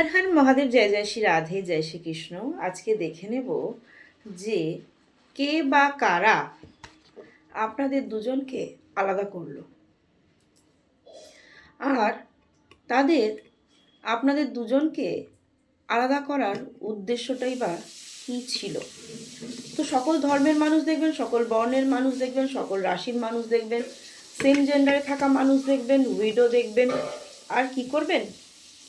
হর হর, মহাদেব জয় জয় শ্রী রাধে, জয় শ্রী কৃষ্ণ। আজকে দেখে নেব যে কে বা কারা আপনাদের দুজনকে আলাদা করল। আর তাদের, আপনাদের দুজনকে আলাদা করার উদ্দেশ্যটাই বা কী ছিল? তো সকল ধর্মের মানুষ দেখবেন, সকল বর্ণের মানুষ দেখবেন, সকল রাশির মানুষ দেখবেন সেম জেন্ডারে থাকা মানুষ দেখবেন উইডো দেখবেন, আর কি করবেন?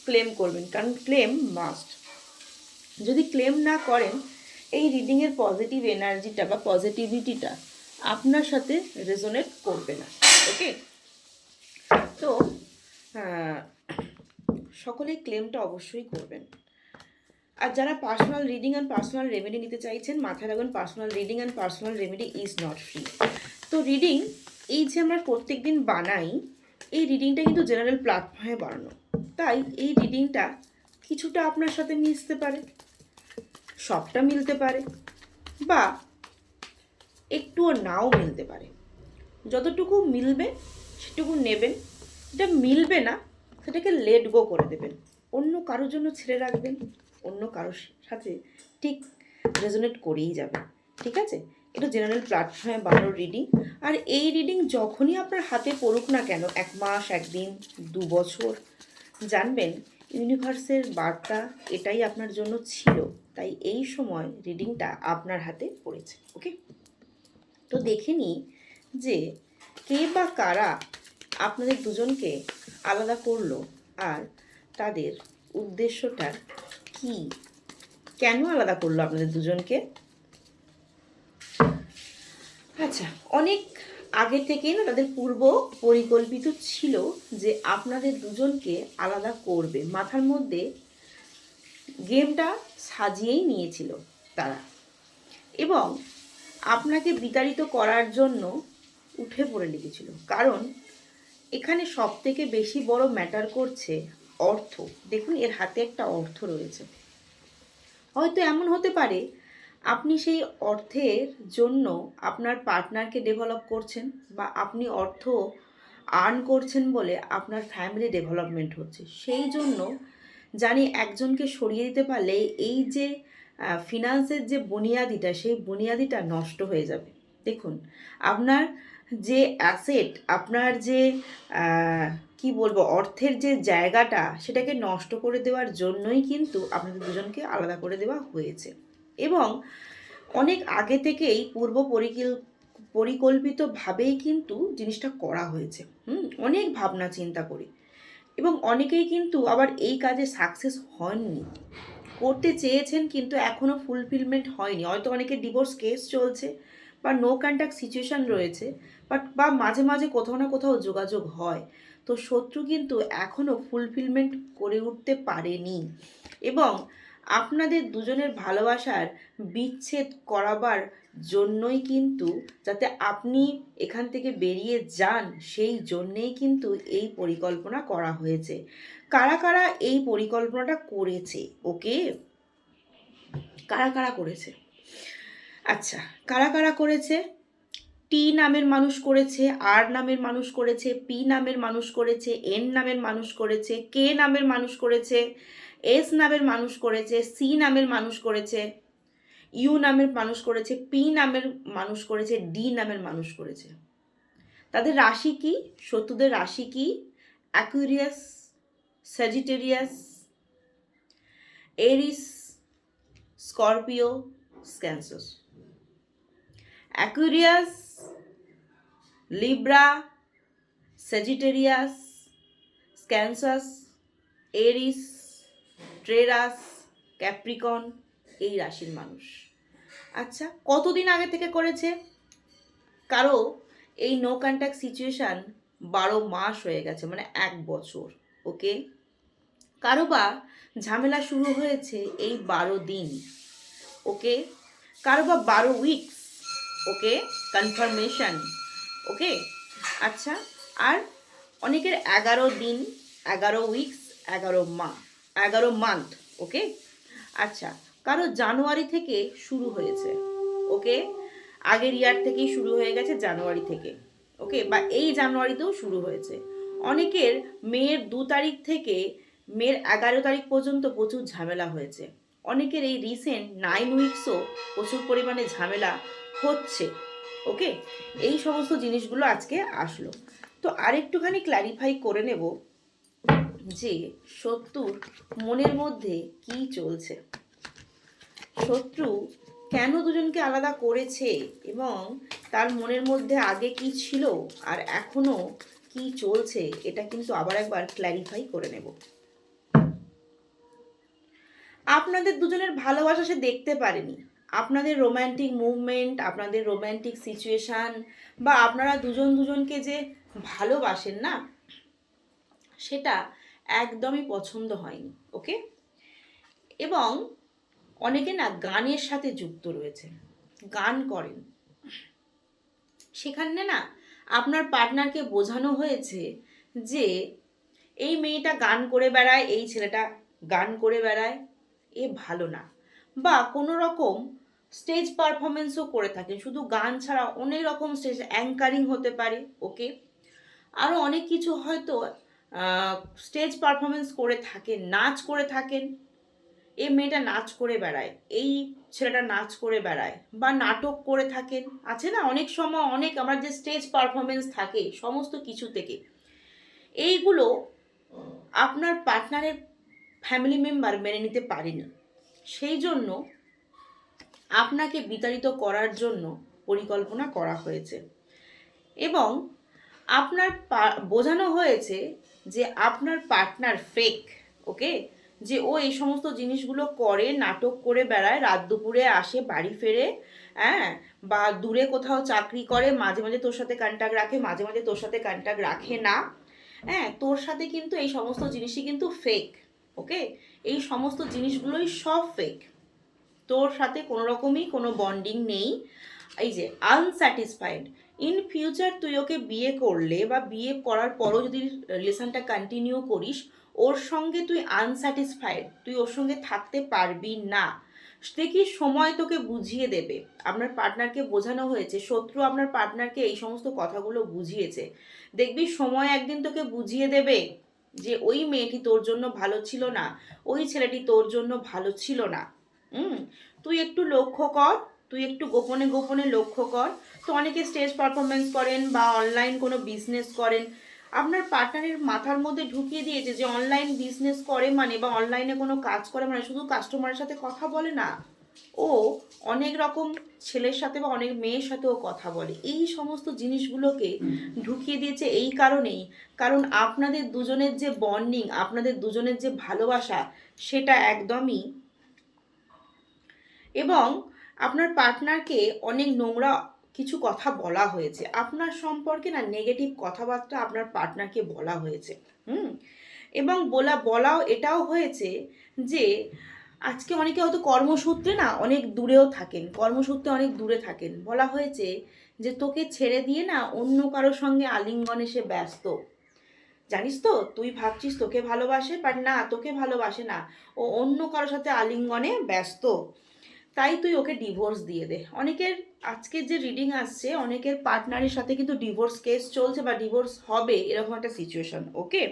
ক্লেম করবেন, কারণ ক্লেম মাস্ট যদি ক্লেম না করেন, এই রিডিংয়ের পজিটিভ এনার্জিটা বা পজিটিভিটিটা আপনার সাথে রেজোনেট করবে না ওকে তো সকলেই ক্লেমটা অবশ্যই করবেন। আর যারা personal reading and personal remedy নিতে চাইছেন, মাথায় রাখবেন personal reading and personal remedy is not free তো রিডিং এই যে আমরা প্রত্যেক দিন বানাই, এই রিডিংটা কিন্তু জেনারেল প্ল্যাটফর্মে বানানো। তাই এই রিডিংটা কিছুটা আপনার সাথে মিশতে পারে। সবটা মিলতে পারে বা একটুও নাও মিলতে পারে। যতটুকু মিলবে সেটুকু নেবেন। যেটা মিলবে না সেটাকে লেট গো করে দেবেন। অন্য কারোর জন্য ছেড়ে রাখবেন। অন্য কারোর সাথে ঠিক রেজোনেট করেই যাবে ঠিক আছে? এটা জেনারেল প্ল্যাটফর্মে বানানো রিডিং আর এই রিডিং যখনই আপনার হাতে পড়ুক না কেন, এক মাস, একদিন, দু বছর জানবেন, ইউনিভার্সের বার্তা এটাই আপনার জন্য ছিল। তাই এই সময় রিডিংটা আপনার হাতে পড়েছে, ওকে? তো দেখে নিই যে কে বা কারা আপনাদের দুজনকে আলাদা করল আর তাদের উদ্দেশ্যটা কি? কেন আলাদা করল আপনাদের দুজনকে? আচ্ছা অনেক আগে থেকেই না তাদের পূর্ব পরিকল্পিত ছিল যে আপনাদের দুজনকে আলাদা করবে। মাথার মধ্যে গেমটা সাজিয়েই নিয়েছিল তারা। এবং আপনাকে বিতাড়িত করার জন্য উঠে পড়ে লেগেছিল। কারণ এখানে সব থেকে বেশি বড় ম্যাটার করছে অর্থ। দেখুন, এর হাতে একটা অর্থ রয়েছে। হয়তো এমন হতে পারে আপনি সেই অর্থের জন্য আপনার পার্টনারকে ডেভেলপ করছেন বা আপনি অর্থ আর্ন করছেন বলে আপনার ফ্যামিলি ডেভেলপমেন্ট হচ্ছে, সেই জন্য জানি একজনকে সরিয়ে দিতে পারলে এই যে ফিনান্সের যে বুনিয়াদিটা, সেই বুনিয়াদিটা নষ্ট হয়ে যাবে। দেখুন, আপনার যে অ্যাসেট আপনার যে কি বলব, অর্থের যে জায়গাটা, সেটাকে নষ্ট করে দেওয়ার জন্যই কিন্তু আপনাদের দুজনকে আলাদা করে দেওয়া হয়েছে। এবং অনেক আগে থেকেই পূর্ব পরিকল, পরিকল্পিতভাবেই কিন্তু জিনিসটা করা হয়েছে। হুম, অনেক ভাবনা চিন্তা করি। এবং অনেকেই কিন্তু আবার এই কাজে সাকসেস হননি। করতে চেয়েছেন কিন্তু এখনও ফুলফিলমেন্ট হয়নি। হয়তো অনেকের ডিভোর্স কেস চলছে বা নো কন্ট্যাক্ট সিচুয়েশান রয়েছে বাট বা মাঝে মাঝে কোথাও না কোথাও যোগাযোগ হয়। তো শত্রু কিন্তু এখনও ফুলফিলমেন্ট করে উঠতে পারেনি। এবং আপনাদের দুজনের ভালোবাসার বিচ্ছেদ করাবার জন্যই কিন্তু, যাতে আপনি এখান থেকে বেরিয়ে যান, সেই জন্যেই কিন্তু এই পরিকল্পনা করা হয়েছে। কারা কারা এই পরিকল্পনাটা করেছে? ওকে? কারা কারা করেছে? আচ্ছা কারা কারা করেছে? টি নামের মানুষ করেছে আর নামের মানুষ করেছে পি নামের মানুষ করেছে এন নামের মানুষ করেছে কে নামের মানুষ করেছে এস নামের মানুষ করেছে সি নামের মানুষ করেছে ইউ নামের মানুষ করেছে পি নামের মানুষ করেছে ডি নামের মানুষ করেছে তাদের রাশি কি শত্রুদের রাশি কি Aquarius Sagittarius Aries Scorpio Cancer Aquarius Libra Sagittarius Cancer Aries Taurus Capricorn এই রাশির মানুষ। আচ্ছা কতদিন আগে থেকে করেছে? কারও এই নো কন্ট্যাক্ট সিচুয়েশান বারো মাস হয়ে গেছে মানে এক বছর, ওকে? কারও বা ঝামেলা শুরু হয়েছে এই বারো দিন, ওকে? কারও বা বারো উইকস ওকে? কনফার্মেশন ওকে? আচ্ছা আর অনেকের এগারো দিন, এগারো উইকস এগারো মা, এগারো মান্থ ওকে? আচ্ছা কারও জানুয়ারি থেকে শুরু হয়েছে, ওকে? আগের ইয়ার থেকেই শুরু হয়ে গেছে জানুয়ারি থেকে, ওকে? বা এই জানুয়ারিতেও শুরু হয়েছে। অনেকের মেয়ের দু তারিখ থেকে মের এগারো তারিখ পর্যন্ত প্রচুর ঝামেলা হয়েছে। অনেকের এই রিসেন্ট নাইন উইকসও প্রচুর পরিমাণে ঝামেলা হচ্ছে। ওকে? এই সমস্ত জিনিসগুলো আজকে আসলো। তো আরেকটুখানি ক্ল্যারিফাই করে নেব যে শত্রুর মনের মধ্যে কি চলছে। শত্রু কেন দুজনকে আলাদা করেছে এবং তার মনের মধ্যে আগে কি ছিল আর এখনও কি চলছে এটা কিন্তু আবার একবার ক্ল্যারিফাই করে নেব। আপনাদের দুজনের ভালোবাসা সে দেখতে পারেনি। আপনাদের রোম্যান্টিক মুভমেন্ট আপনাদের রোম্যান্টিক সিচুয়েশান বা আপনারা দুজন দুজনকে যে ভালোবাসেন না, সেটা একদমই পছন্দ হয়নি ওকে এবং অনেকে না গানের সাথে যুক্ত রয়েছে গান করেন। সেখানে না আপনার পার্টনারকে বোঝানো হয়েছে যে এই মেয়েটা গান করে বেড়ায়, এই ছেলেটা গান করে বেড়ায়, এ ভালো না। বা কোনো রকম স্টেজ পারফরমেন্সও করে থাকেন। শুধু গান ছাড়া অনেক রকম স্টেজ অ্যাঙ্কারিং হতে পারে ওকে আরও অনেক কিছু হয়তো স্টেজ পারফরমেন্স করে থাকেন, নাচ করে থাকেন। এই মেয়েটা নাচ করে বেড়ায়, এই ছেলেটা নাচ করে বেড়ায়, বা নাটক করে থাকেন। আছে না? অনেক সময় অনেক আমার যে স্টেজ পারফরমেন্স থাকে, সমস্ত কিছু থেকে। এইগুলো আপনার পার্টনারের ফ্যামিলি মেম্বার মেনে নিতে পারেনি। সেই জন্য আপনাকে বিতাড়িত করার জন্য পরিকল্পনা করা হয়েছে। এবং আপনার বোঝানো হয়েছে যে আপনার পার্টনার ফেক, ওকে? যে ও এই সমস্ত জিনিসগুলো করে, নাটক করে বেড়ায়, রাত দুপুরে আসে, বাড়ি ফেরে হ্যাঁ? বা দূরে কোথাও চাকরি করে, মাঝে মাঝে তোর সাথে কন্ট্যাক্ট রাখে, মাঝে মাঝে তোর সাথে কন্ট্যাক্ট রাখে না হ্যাঁ? তোর সাথে কিন্তু এই সমস্ত জিনিসই কিন্তু ফেক ওকে? এই সমস্ত জিনিসগুলোই সব ফেক তোর সাথে কোনো রকমই কোনো বন্ডিং নেই। এই যে আনস্যাটিসফাইড ইন ফিউচার তুই ওকে বিয়ে করলে বা বিয়ে করার পরও যদি রিলেশনটা কন্টিনিউ করিস, ওর সঙ্গে তুই আনস্যাটিসফাইড তুই ওর সঙ্গে থাকতে পারবি না। দেখি সময় তোকে বুঝিয়ে দেবে। আপনার পার্টনারকে বোঝানো হয়েছে, শত্রু আপনার পার্টনারকে এই সমস্ত কথাগুলো বুঝিয়েছে। দেখবি সময় একদিন তোকে বুঝিয়ে দেবে যে, ওই মেয়েটি তোর জন্য ভালো ছিল না, ওই ছেলেটি তোর জন্য ভালো ছিল না। হুম? তুই একটু লক্ষ্য কর, তুই একটু গোপনে গোপনে লক্ষ্য কর। তো অনেকে স্টেজ পারফরমেন্স করেন বা অনলাইন কোনো বিজনেস করেন। আপনার পার্টনারের মাথার মধ্যে ঢুকিয়ে দিয়েছে যে অনলাইন বিজনেস করে মানে বা অনলাইনে কোনো কাজ করে মানে শুধু কাস্টমারের সাথে কথা বলে না। ও অনেক রকম ছেলের সাথে বা অনেক মেয়ের সাথেও কথা বলে। এই সমস্ত জিনিসগুলোকে ঢুকিয়ে দিয়েছে এই কারণেই। কারণ আপনাদের দুজনের যে বন্ডিং আপনাদের দুজনের যে ভালোবাসা, সেটা একদমই এবং আপনার পার্টনারকে অনেক নোংরা কিছু কথা বলা হয়েছে। আপনার সম্পর্কে না নেগেটিভ কথাবার্তা আপনার পার্টনারকে বলা হয়েছে। হুম? এবং বলা, বলাও এটাও হয়েছে যে, আজকে অনেকে হয়তো কর্মসূত্রে না অনেক দূরেও থাকেন, কর্মসূত্রে অনেক দূরে থাকেন। বলা হয়েছে যে, তোকে ছেড়ে দিয়ে না অন্য কারোর সঙ্গে আলিঙ্গনে সে ব্যস্ত। জানিস তো, তুই ভাবছিস তোকে ভালোবাসে বাট না, তোকে ভালোবাসে না। ও অন্য কারোর সাথে আলিঙ্গনে ব্যস্ত। তাই তুই ওকে ডিভোর্স দিয়ে দে। অনেকের আজকের যে রিডিং আসছে, অনেকের পার্টনারের সাথে কিন্তু ডিভোর্স কেস চলছে বা ডিভোর্স হবে এরকম একটা সিচুয়েশন ওকে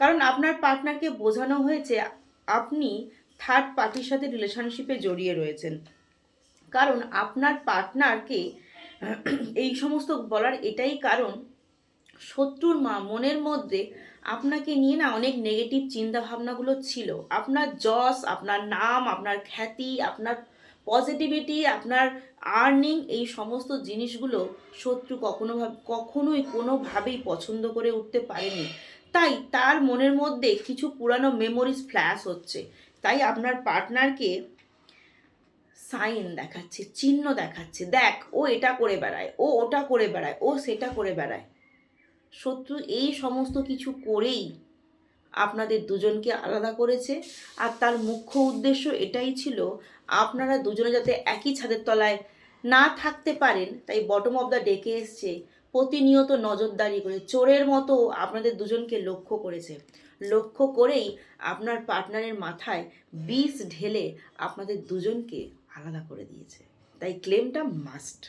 কারণ আপনার পার্টনারকে বোঝানো হয়েছে, আপনি থার্ড পার্টির সাথে রিলেশনশিপে জড়িয়ে রয়েছেন। কারণ আপনার পার্টনারকে এই সমস্ত বলার এটাই কারণ, শত্রুর মা, মনের মধ্যে আপনাকে নিয়ে না অনেক নেগেটিভ চিন্তা ভাবনাগুলো ছিল। আপনার যশ, আপনার নাম, আপনার খ্যাতি, আপনার পজিটিভিটি আপনার আর্নিং এই সমস্ত জিনিসগুলো শত্রু কখনো কখনোই কোনোভাবেই পছন্দ করে উঠতে পারেনি। তাই তার মনের মধ্যে কিছু পুরানো মেমোরিজ ফ্ল্যাশ হচ্ছে। তাই আপনার পার্টনারকে সাইন দেখাচ্ছে, চিহ্ন দেখাচ্ছে, দেখ, ও এটা করে বেড়ায়, ও ওটা করে বেড়ায়, ও সেটা করে বেড়ায়। শত্রু এই সমস্ত কিছু করেই আপনাদের দুজনকে আলাদা করেছে। আর তার মুখ্য উদ্দেশ্য এটাই ছিল, আপনারা দুজনে যাতে একই ছাদের তলায় না থাকতে পারেন, তাই বটম অফ দ্য ডেকে এসছে, প্রতিনিয়ত নজরদারি করে, চোরের মতো আপনাদের দুজনকে লক্ষ্য করেছে। লক্ষ্য করেই আপনার পার্টনারের মাথায় বিষ ঢেলে আপনাদের দুজনকে আলাদা করে দিয়েছে। তাই ক্লেমটা মাস্ট